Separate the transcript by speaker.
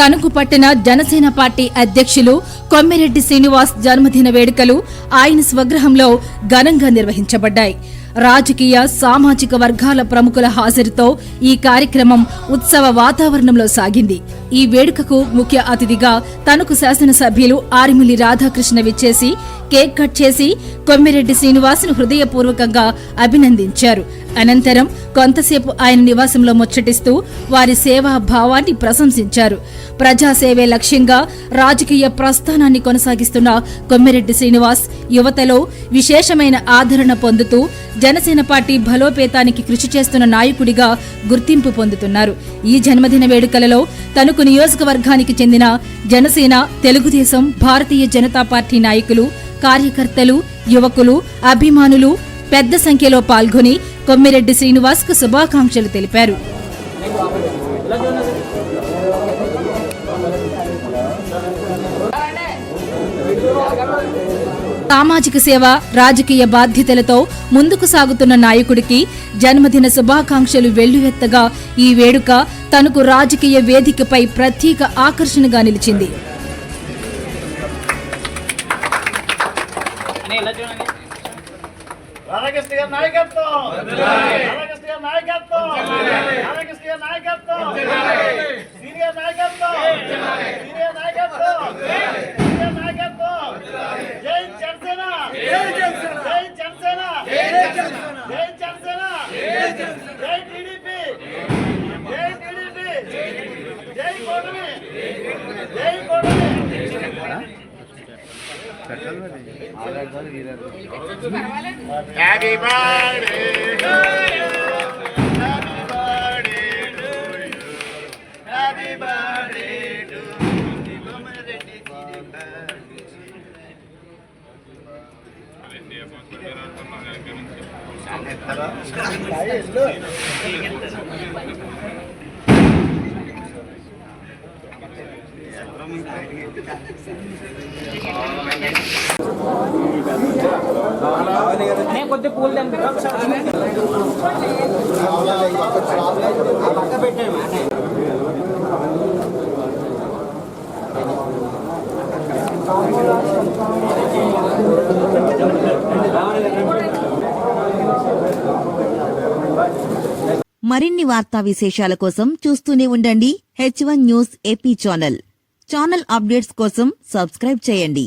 Speaker 1: తణుకు పట్టణ జనసేన పార్టీ అధ్యక్షులు కొమ్మిరెడ్డి శ్రీనివాస్ జన్మదిన వేడుకలు ఆయన స్వగృహంలో ఘనంగా నిర్వహించబడ్డాయి. రాజకీయ సామాజిక వర్గాల ప్రముఖుల హాజరుతో ఈ కార్యక్రమం ఉత్సవ వాతావరణంలో సాగింది. ఈ వేడుకకు ముఖ్య అతిథిగా తణుకు శాసనసభ్యులు ఆరిమిల్లి రాధాకృష్ణ విచ్చేసి కేక్ కట్ చేసి కొమ్మిరెడ్డి శ్రీనివాస్ను హృదయపూర్వకంగా అభినందించారు. అనంతరం కొంతసేపు ఆయన నివాసంలో ముచ్చటిస్తూ వారి సేవా భావాన్ని ప్రశంసించారు. ప్రజాసేవే లక్ష్యంగా రాజకీయ ప్రస్థానాన్ని కొనసాగిస్తున్న కొమ్మిరెడ్డి శ్రీనివాస్ యువతలో విశేషమైన ఆదరణ పొందుతూ జనసేన పార్టీ బలోపేతానికి కృషి చేస్తున్న నాయకుడిగా గుర్తింపు పొందుతున్నారు. ఈ జన్మదిన వేడుకలలో తణుకు నియోజకవర్గానికి చెందిన జనసేన తెలుగుదేశం భారతీయ జనతా పార్టీ నాయకులు కార్యకర్తలు యువకులు అభిమానులు పెద్ద సంఖ్యలో పాల్గొని కొమ్మిరెడ్డి శ్రీనివాస్కు శుభాకాంక్షలు తెలిపారు. సామాజిక సేవ రాజకీయ బాధ్యతలతో ముందుకు సాగుతున్న నాయకుడికి జన్మదిన శుభాకాంక్షలు వెల్లువెత్తగా ఈ వేడుక తనకు రాజకీయ వేదికపై ప్రత్యేక ఆకర్షణగా నిలిచింది.
Speaker 2: రాధాకృష్ణ గారి నాయకత్వం! రాధాకృష్ణ గారి నాయకత్వం! రాధాకృష్ణ గారి నాయకత్వం! సీనియర్ నాయకత్వం! సీనియర్ నాయకత్వం! సీనియర్ నాయకత్వం! జై జనసేన! జై జనసేన! జై జనసేన! జై జనసేన! జై టీడీపీ! జై టీడీపీ! జై కూటమి! జై Happy birthday! Happy birthday to Happy birthday to నేను
Speaker 3: కొద్ది పూలు
Speaker 4: మరిన్ని వార్తా విశేషాల కోసం చూస్తూనే ఉండండి H one news AP channel channel updates కోసం సబ్స్క్రైబ్ చేయండి.